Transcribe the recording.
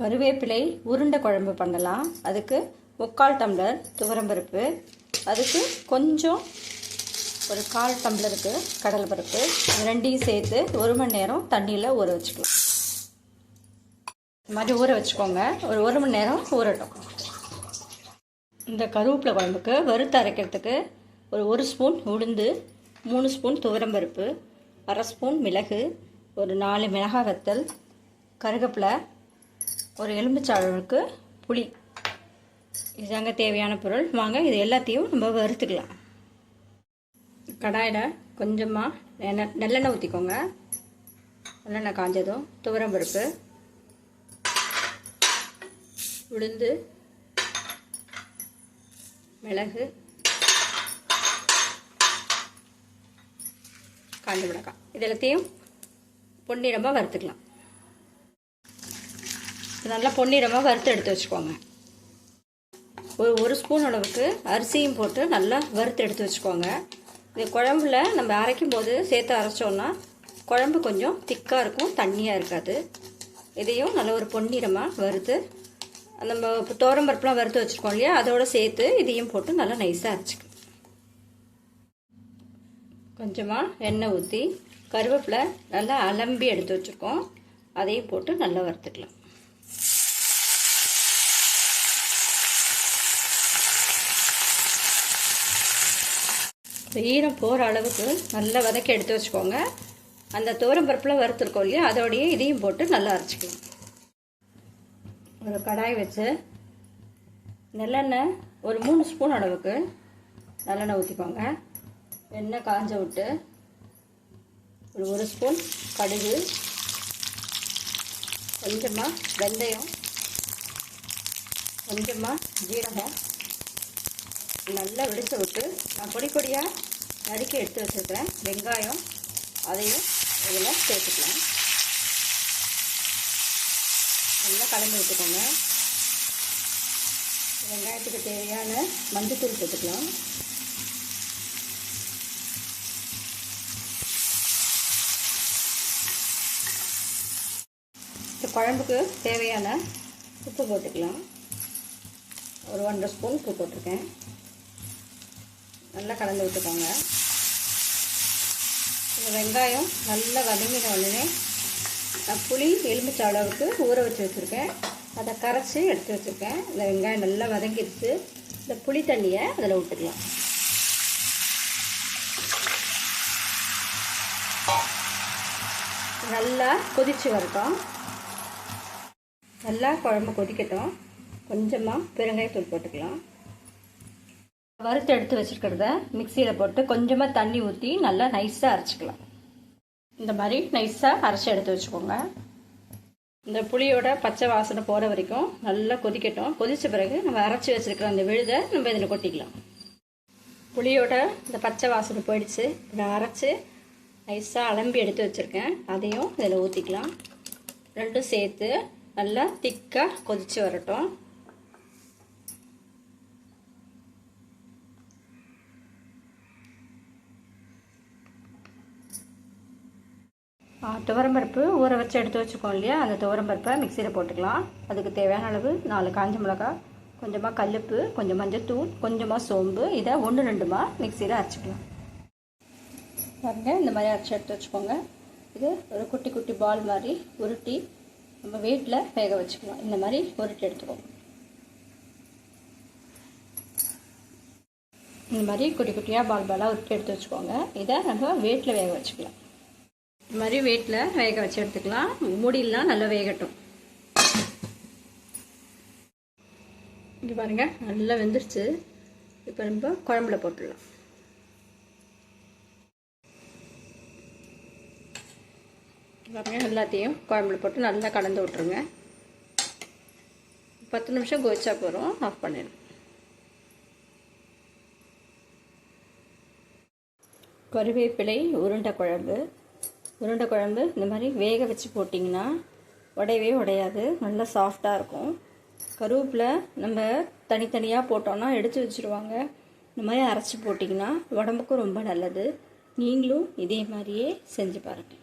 கருவேப்பிலை உருண்டை குழம்பு பண்ணலாம். அதுக்கு முக்கால் டம்ளர் துவரம்பருப்பு. அதுக்கு கொஞ்சம் ஒரு கால் டம்ளருக்கு கடலைப்பருப்பு. பருப்பு ரெண்டையும் சேர்த்து ஒரு மணி நேரம் தண்ணியில் ஊற வச்சுக்கலாம். இந்த மாதிரி ஊற வச்சுக்கோங்க. ஒரு ஒரு மணி நேரம் ஊறட்டும். இந்த கருவேப்பிலை குழம்புக்கு வறுத்து அரைக்கிறதுக்கு ஒரு ஒரு ஸ்பூன் உளுந்து மூணு ஸ்பூன் துவரம்பருப்பு அரை ஸ்பூன் மிளகு ஒரு நாலு மிளகாய் வத்தல் கருவேப்பிலை ஒரு எலுமிச்சை புளி. இதுதாங்க தேவையான பொருள். வாங்க இது எல்லாத்தையும் நம்ம வறுத்துக்கலாம். கடாயில் கொஞ்சமாக எண்ணெய் நல்லெண்ணெய் ஊற்றிக்கோங்க நல்லெண்ணெய் காஞ்சதும் துவரம் பருப்பு. உளுந்து. மிளகு. காஞ்ச மிளகாய். இது எல்லாத்தையும் பொன்னிறமாக வறுத்துக்கலாம். நல்லா பொன்னிறமாக வறுத்து எடுத்து வச்சுக்கோங்க. ஒரு ஒரு ஸ்பூன் அளவுக்கு அரிசியும் போட்டு நல்லா வறுத்து எடுத்து வச்சுக்கோங்க. இது குழம்புல நம்ம அரைக்கும் போது சேர்த்து அரைச்சோன்னா குழம்பு கொஞ்சம் திக்காக இருக்கும் தண்ணியாக இருக்காது. இதையும் நல்ல ஒரு பொன்னிறமாக வறுத்து நம்ம இப்போ பருப்புலாம் வறுத்து வச்சுருக்கோம் இல்லையா? அதோடு சேர்த்து இதையும் போட்டு நல்லா நைஸாக அரைச்சிக்கணும் கொஞ்சமாக எண்ணெய் ஊற்றி கருவேப்பிலை நல்லா அலம்பி எடுத்து வச்சுருக்கோம். அதையும் போட்டு நல்லா வறுத்துக்கலாம். ஈரம் போகிற அளவுக்கு நல்லா வதக்கி எடுத்து வச்சுக்கோங்க. அந்த பருப்பில் வறுத்துருக்கோம் இல்லையா? அதோடையே இதையும் போட்டு நல்லா அரைச்சிக்கலாம். ஒரு கடாய் வச்சு நல்லெண்ணெய் ஒரு மூணு ஸ்பூன் அளவுக்கு நல்லெண்ணெய் ஊற்றிக்கோங்க எண்ணெய் காஞ்ச விட்டு ஒரு ஒரு ஸ்பூன் கடுகு கொஞ்சமாக வெந்தயம் கொஞ்சமாக ஜீரகம் நல்லா விடிச்சு விட்டு நான் பொடி பொடியாக நறுக்கி எடுத்து வச்சுருக்கிறேன். வெங்காயம் அதையும் இதில் சேர்த்துக்கலாம். நல்லா கலந்து விட்டுக்கோங்க. வெங்காயத்துக்கு தேவையான மஞ்சத்தூள் சேர்த்துக்கலாம். இப்போ குழம்புக்கு தேவையான உப்பு போட்டுக்கலாம். ஒரு ஒன்றரை ஸ்பூன் உப்பு போட்டிருக்கேன். நல்லா கலந்து விட்டுக்கோங்க. இந்த வெங்காயம் நல்லா வதங்கின உடனே நான் புளி எலுமிச்சை அளவுக்கு ஊற வச்சு வச்சுருக்கேன். அதை கரைச்சி எடுத்து வச்சுருக்கேன். இந்த வெங்காயம் நல்லா வதங்கிடுச்சு. இந்த புளி தண்ணியை அதில் விட்டுக்கலாம் நல்லா கொதித்து வரட்டும். நல்லா குழம்பு கொதிக்கட்டும். கொஞ்சமாக பெருங்காயத்தூள் போட்டுக்கலாம். வறுத்து எடுத்து வச்சுருக்கிறத மிக்சியில் போட்டு கொஞ்சமாக தண்ணி ஊற்றி நல்லா நைஸாக அரைச்சிக்கலாம். இந்த மாதிரி நைஸாக அரைச்சி எடுத்து வச்சுக்கோங்க. இந்த புளியோட பச்சை வாசனை போகிற வரைக்கும் நல்லா கொதிக்கட்டும். கொதித்த பிறகு நம்ம அரைச்சி வச்சுருக்கிற அந்த விழுதை நம்ம இதில் கொட்டிக்கலாம். புளியோட இந்த பச்சை வாசனை போயிடுச்சு. இதை அரைச்சி நைஸாக அலம்பி எடுத்து வச்சுருக்கேன். அதையும் இதில் ஊற்றிக்கலாம் ரெண்டும் சேர்த்து நல்லா திக்காக கொதித்து வரட்டும். துவரம்பருப்பு ஊற வச்சு எடுத்து வச்சுக்கோம் இல்லையா? அந்த துவரம்பருப்பை மிக்சியில் போட்டுக்கலாம். அதுக்கு தேவையான அளவு நாலு காஞ்ச மிளகாய் கொஞ்சமாக கல்லுப்பு கொஞ்சம் மஞ்சத்தூள் கொஞ்சமாக சோம்பு. இதை ஒன்று ரெண்டுமா மிக்சியில் அரைச்சிக்கலாம். பாருங்கள் இந்த மாதிரி அரைச்சி எடுத்து வச்சுக்கோங்க. இது ஒரு குட்டி குட்டி பால் மாதிரி உருட்டி நம்ம வீட்டில் வேக வச்சுக்கலாம். இந்த மாதிரி உருட்டி எடுத்துக்கோங்க. இந்த மாதிரி குட்டி குட்டியாக பால் பாலாக உருட்டி எடுத்து வச்சுக்கோங்க. இதை நம்ம வீட்டில் வேக வச்சுக்கலாம். இது மாதிரி வெயிட்டில் வேக வச்சு எடுத்துக்கலாம். மூடிலாம் நல்லா வேகட்டும். இங்கே பாருங்கள் நல்லா வெந்துருச்சு. இப்போ நம்ம குழம்புல போட்டுடலாம். பாருங்கள் எல்லாத்தையும் குழம்புல போட்டு நல்லா கலந்து விட்ருங்க பத்து நிமிஷம் கொதிச்சா போகிறோம் ஆஃப் பண்ணிடும் கருவேப்பிலை உருண்டை குழம்பு உருண்டை குழம்பு இந்த மாதிரி வேக வச்சு போட்டிங்கன்னா உடையவே உடையாது. நல்லா சாஃப்டாக இருக்கும். கருவேப்பில் நம்ம தனித்தனியாக போட்டோன்னா எடுத்து வச்சுருவாங்க. இந்த மாதிரி அரைச்சி போட்டிங்கன்னா உடம்புக்கும் ரொம்ப நல்லது. நீங்களும் இதே மாதிரியே செஞ்சு பாருங்கள்